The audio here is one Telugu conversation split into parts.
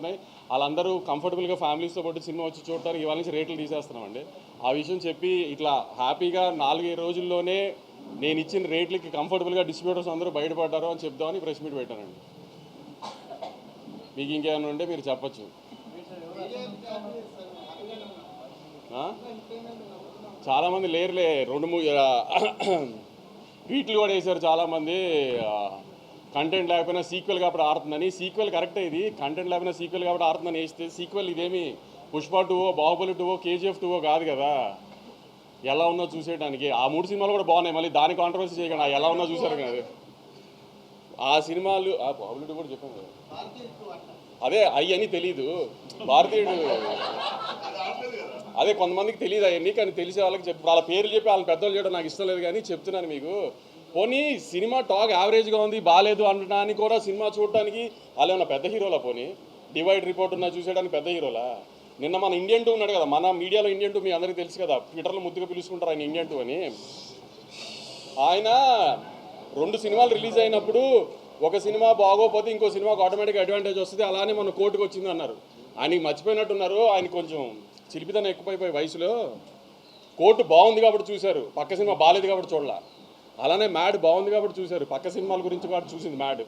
అయిపోతున్నాయి వాళ్ళందరూ కంఫర్టబుల్గా ఫ్యామిలీస్తో పాటు సినిమా వచ్చి చూడటానికి ఇవాళ నుంచి రేట్లు తీసేస్తున్నామండి. ఆ విషయం చెప్పి ఇట్లా హ్యాపీగా నాలుగైదు రోజుల్లోనే నేను ఇచ్చిన రేట్లకి కంఫర్టబుల్గా డిస్ట్రిబ్యూటర్స్ అందరూ బయటపడ్డారు అని చెప్దామని ప్రెస్ మీట్ పెట్టానండి. మీకు ఇంకేమైనా ఉంటే మీరు చెప్పచ్చు. చాలామంది లేరులే. రెండు మూడు ట్వీట్లు కూడా వేశారు చాలామంది. కంటెంట్ లేకపోయినా సీక్వెల్ కాబట్టి ఆడుతుందని. సీక్వెల్ కరెక్ట్ ఇది. కంటెంట్ లేకపోయినా సీక్వెల్ కాబట్టి ఆడుతుందని వేస్తే సీక్వెల్ ఇదేమి పుష్ప టూవో బాహుబలి టూవో కేజీఎఫ్ టూవో కాదు కదా. ఎలా ఉన్నో చూసేయడానికి ఆ మూడు సినిమాలు కూడా బాగున్నాయి. మళ్ళీ దాని కాంట్రవర్సీ చేయకుండా. ఆ ఎలా ఉన్నా చూసారు కదా. ఆ సినిమాలు ఆ బాహుబలి టూ కూడా చెప్పాను కదా. అదే అని తెలీదు. భారతీయుడు. అదే కొంతమందికి తెలియదు అవన్నీ కానీ తెలిసే వాళ్ళకి చెప్పి. వాళ్ళ పేర్లు చెప్పి వాళ్ళ పెద్దలు చేయడం నాకు ఇష్టం లేదు కానీ చెప్తున్నాను మీకు. పోనీ సినిమా టాక్ యావరేజ్గా ఉంది బాగాలేదు అనడానికి కూడా సినిమా చూడటానికి వాళ్ళు ఏమన్నా పెద్ద హీరోలా పోనీ? డివైడ్ రిపోర్ట్ ఉన్నా చూసేయడానికి పెద్ద హీరోలా? నిన్న మన ఇండియన్ టూ ఉన్నాడు కదా మన మీడియాలో ఇండియన్ టూ మీ అందరికీ తెలుసు కదా ట్విట్టర్లో ముద్దుగా పిలుచుకుంటారు ఆయన ఇండియన్ టూ అని. ఆయన రెండు సినిమాలు రిలీజ్ అయినప్పుడు ఒక సినిమా బాగోపోతే ఇంకో సినిమాకి ఆటోమేటిక్ అడ్వాంటేజ్ వస్తుంది అలానే మన కోర్టుకు వచ్చింది అన్నారు. ఆయనకి మర్చిపోయినట్టున్నారు ఆయన కొంచెం చిలిపితనం ఎక్కువైపోయి వయసులో. కోర్టు బాగుంది కాబట్టి చూశారు పక్క సినిమా బాగాలేదు కాబట్టి చూడాల. అలానే మ్యాడ్ బాగుంది కాబట్టి చూశారు. పక్క సినిమాల గురించి కూడా చూసింది మ్యాడ్.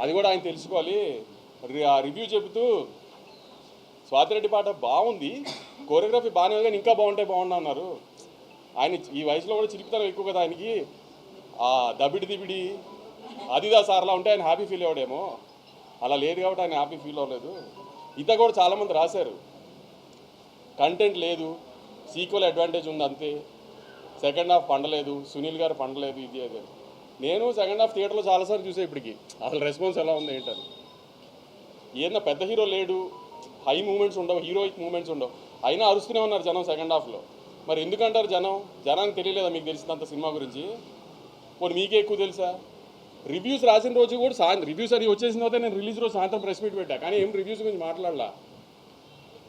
అది కూడా ఆయన తెలుసుకోవాలి. ఆ రివ్యూ చెబుతూ స్వాతిరెడ్డి పాట బాగుంది. కోరియోగ్రఫీ బాగానే ఉంది కానీ ఇంకా బాగుంటే బాగుండు అన్నారు. ఆయన ఈ వయసులో కూడా చిరుపుతారు ఎక్కువ కదా ఆయనకి. ఆ దబిడి దిబిడి అదిదా సార్లా ఉంటే ఆయన హ్యాపీ ఫీల్ అవ్వడేమో. అలా లేదు కాబట్టి ఆయన హ్యాపీ ఫీల్ అవ్వలేదు. ఇంత కూడా చాలామంది రాశారు. కంటెంట్ లేదు. సీక్వల్ అడ్వాంటేజ్ ఉంది అంతే. సెకండ్ హాఫ్ పండలేదు సునీల్ గారు పండలేదు ఇది అదే నేను సెకండ్ హాఫ్ థియేటర్లో చాలాసార్లు చూసే ఇప్పటికి. అసలు రెస్పాన్స్ ఎలా ఉంది ఏంటని. ఏదన్నా పెద్ద హీరో లేడు. హై మూమెంట్స్ ఉండవు హీరోయిక్ మూమెంట్స్ ఉండవు. అయినా అరుస్తూనే ఉన్నారు జనం సెకండ్ హాఫ్లో మరి ఎందుకంటారు జనం? జనానికి తెలియలేదా మీకు తెలిసినంత సినిమా గురించి? పోనీ మీకే ఎక్కువ తెలుసా? రివ్యూస్ రాసిన రోజు కూడా సాయంత్రం రివ్యూస్ అని వచ్చేసిన తర్వాత నేను రిలీజ్ రోజు సాయంత్రం ప్రెస్ మీట్ పెట్టా. కానీ ఏం రివ్యూస్ గురించి మాట్లాడలా.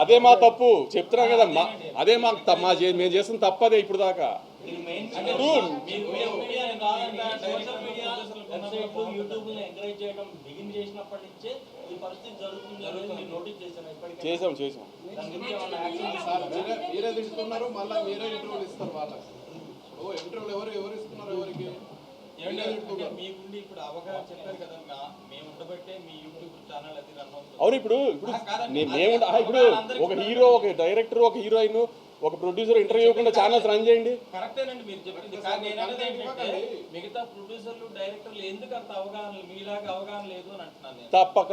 అదే మా తప్పు. చెప్తున్నాం కదా మా అదే మా త- మా మేము చేసిన తప్పదే ఇప్పుడు దాకా. ఇది మెయిన్ ఇప్పుడు మీరు మీరు మీడియా కాదంటే సోషల్ మీడియా వెబ్సైట్లు యూట్యూబ్ ఎంకరేజ్ చేయడం బిగిన్ చేసినప్పటి నుంచే ఈ పరిస్థితి జరుగుతుంది అనేది మీరు నోటీస్ చేశాను ఇప్పటికే చేసాం చేసాం మీరే మీరే తింటున్నారు మళ్ళీ మీరే ఇంటర్వ్యూలు ఇస్తారు వాళ్ళకి. ఓ ఇంటర్వ్యూలు ఎవరు ఎవరు ఇస్తున్నారు ఎవరికి? అవును ఇప్పుడు ఇప్పుడు మేము ఇప్పుడు ఒక హీరో ఒక డైరెక్టర్ ఒక హీరోయిన్ ఒక ప్రొడ్యూసర్ ఇంటర్వ్యూ ఇవ్వకుండా ఛానల్స్ రన్ చేయండి. కరెక్టేనండి మీరు చెప్పింది. కానీ నేను అనేది ఏంటంటే మిగతా ప్రొడ్యూసర్లు డైరెక్టర్లు ఎందుకు అంత అవగాహన మీలాగా అవగాహన లేదు అని అంటున్నాను నేను. తప్పక.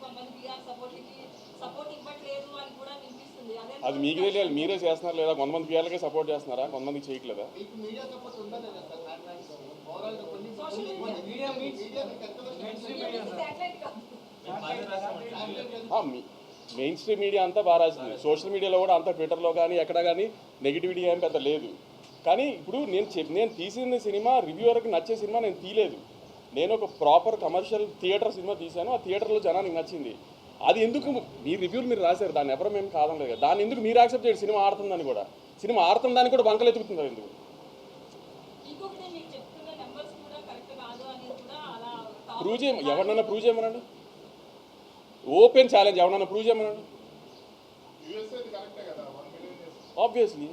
అదే మీకు తెలియాలి. మీరే చేస్తున్నారు లేదా? కొంతమంది పిల్లలకే సపోర్ట్ చేస్తున్నారా? కొంతమంది చేయట్లేదా? మెయిన్ స్ట్రీమ్ మీడియా అంతా బాగా రాసింది. సోషల్ మీడియాలో కూడా అంతా ట్విట్టర్లో కానీ ఎక్కడ కానీ నెగిటివిటీ ఏం పెద్ద లేదు. కానీ ఇప్పుడు నేను చెప్ నేను తీసిన సినిమా రివ్యూవర్కి నచ్చే సినిమా నేను తీయలేదు. నేను ఒక ప్రాపర్ కమర్షియల్ థియేటర్ సినిమా తీశాను. ఆ థియేటర్లో జనానికి నచ్చింది. అది ఎందుకు మీ రివ్యూలు మీరు రాశారు దాన్ని ఎవరో మేము కాదనలేదు కదా. దాన్ని ఎందుకు మీరు యాక్సెప్ట్ చేయండి సినిమా ఆడుతుందని కూడా. సినిమా ఆడుతుందని కూడా బంకలు ఎత్తుకుతున్నారు ఎందుకు? ఇంకొకటి మీకు చెప్తున్న నెంబర్స్ కూడా కరెక్ట్ కాదు అనేది కూడా అలా ప్రూవ్ చేయ ఎవరినైనా ప్రూవ్ చేయమనండి. ఓపెన్ ఛాలెంజ్ ఎవరినైనా ప్రూవ్ చేయమనండి. ఆబ్వియస్లీ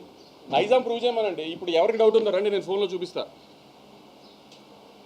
నైజాం ప్రూవ్ చేయమనండి. ఇప్పుడు ఎవరికి డౌట్ ఉందో రండి నేను ఫోన్లో చూపిస్తా.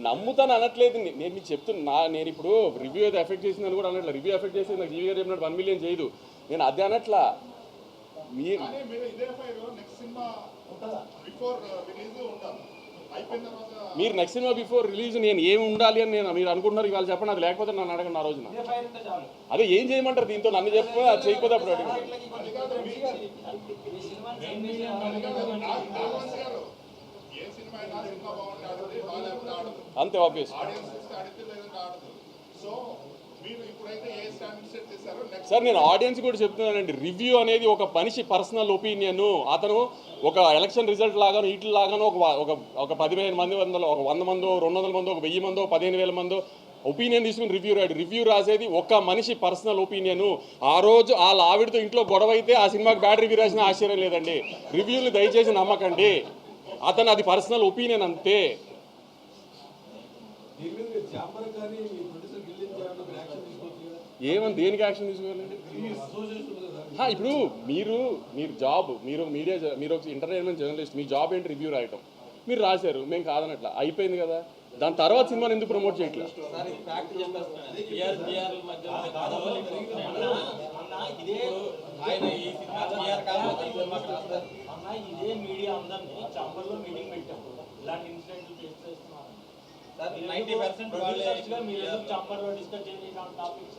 నమ్ముతాను అనట్లేదు. నే- నేను మీకు చెప్తున్నా నా- నేను ఇప్పుడు రివ్యూ అయితే ఎఫెక్ట్ చేసిందని కూడా అనట్లేదు. రివ్యూ ఎఫెక్ట్ చేసి నాకు జీవి గారు చెప్పినట్టు వన్ మిలియన్ చేయదు. నేను అది అనట్లా. మీరు మీరు నెక్స్ట్ సినిమా బిఫోర్ రిలీజ్ నేను ఏమి ఉండాలి అని నేను మీరు అనుకుంటున్నారు ఇవాళ చెప్పండి అది లేకపోతే నన్ను అడగండి ఆ రోజున. అదే ఏం చేయమంటారు? దీంతో నన్ను చెప్పు అది చేయకపోతే అప్పుడు అడుగు అంతే ఆబ్వియస్ సో సార్ నేను ఆడియన్స్ కూడా చెప్తున్నానండి. రివ్యూ అనేది ఒక మనిషి పర్సనల్ ఒపీనియన్ అతను ఒక ఎలక్షన్ రిజల్ట్ లాగాను వీటి లాగాను ఒక ఒక ఒక పదిహేను మంది వందలు ఒక వంద మందో రెండు వందల మందో ఒక వెయ్యి మందో పదిహేను వేల మందో ఒపీనియన్ తీసుకుని రివ్యూ రాడు రివ్యూ రాసేది ఒక మనిషి పర్సనల్ ఒపీనియన్ ఆ రోజు వాళ్ళ ఆవిడతో ఇంట్లో గొడవ అయితే ఆ సినిమాకి బ్యాడ్ రివ్యూ రాసిన ఆశ్చర్యం లేదండి. రివ్యూలు దయచేసి నమ్మకండి. అతను అది పర్సనల్ ఒపీనియన్ అంతే దీని మీద మీరు ఛాంబర్ కానీ మీ ప్రొడ్యూసర్ గిల్లింగ్ చేయాలని యాక్షన్ తీసుకోవచ్చు ఏమని దేనికి యాక్షన్ తీసుకోవాలి హా, ఇప్పుడు మీరు మీరు జాబ్ మీరు మీడియా జ- మీరు ఒక ఎంటర్టైన్మెంట్ జర్నలిస్ట్ మీ జాబ్ ఏంటి రివ్యూ రాయటం? మీరు రాశారు మేము కాదనట్లా. అయిపోయింది కదా? దాని తర్వాత సినిమాని ఎందుకు ప్రమోట్ చేయట్లేదు ఇది మీడియా అందరినీ మీటింగ్ పెట్టాము. ఇలాంటి ఇన్సిడెంట్లు ఫేస్ చేస్తున్నారు నైంటీ పర్సెంట్ వాళ్ళే మీరు ఎందుకు డిస్కస్ టాపిక్స్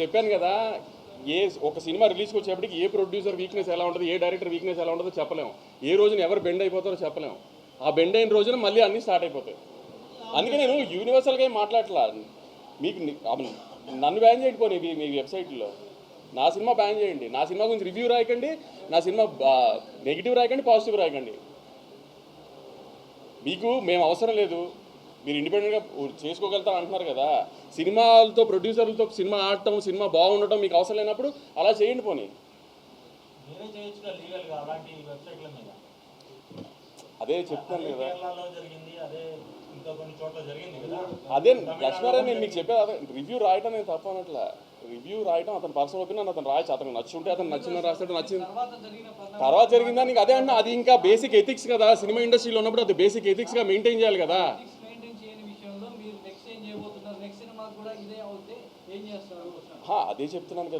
చెప్పాను కదా ఏ ఒక సినిమా రిలీజ్కి వచ్చేప్పటికి ఏ ప్రొడ్యూసర్ వీక్నెస్ ఎలా ఉంటుంది ఏ డైరెక్టర్ వీక్నెస్ ఎలా ఉంటుందో చెప్పలేము ఏ రోజున ఎవరు బెండ్ అయిపోతారో చెప్పలేము ఆ బెండ్ అయిన రోజున మళ్ళీ అన్నీ స్టార్ట్ అయిపోతాయి. అందుకే నేను యూనివర్సల్గా ఏం మీకు నన్ను బ్యాన్ చేయకపోయి మీ- మీ వెబ్సైట్లో నా సినిమా బ్యాన్ చేయండి. నా సినిమా గురించి రివ్యూ రాయకండి. నా సినిమా నెగిటివ్ రాయకండి పాజిటివ్ రాయకండి. మీకు మేము అవసరం లేదు. మీరు ఇండిపెండెంట్గా చేసుకోగలుగుతారు అంటున్నారు కదా. సినిమాలతో ప్రొడ్యూసర్లతో సినిమా ఆడటం సినిమా బాగుండటం మీకు అవసరం లేనప్పుడు అలా చేయండి పోనీ. అదే చెప్తాను కదా. అదే లక్ష్మారావు నేను మీకు చెప్పేది అదే. రివ్యూ రాయటం నేను తప్ప అనట్లా. రివ్యూ రాయటం అతను పర్సనల్ ఒపీనియన్ అతను రాయచ్చు. అతను నచ్చుంటే అతను నచ్చిందని రాస్తాడు నచ్చింది? తర్వాత జరిగిందా నీకు అదే అన్న అది ఇంకా బేసిక్ ఎథిక్స్ కదా. సినిమా ఇండస్ట్రీలో ఉన్నప్పుడు అది బేసిక్ ఎథిక్స్గా మెయింటైన్ చేయాలి కదా మెయింటైన్ చేయని విషయంలో మీరు నెక్స్ట్ ఏం చేయబోతున్నారు నెక్స్ట్ సినిమా కూడా ఇదే అవుతే ఏం చేస్తారు హా, అదే చెప్తున్నాను కదా.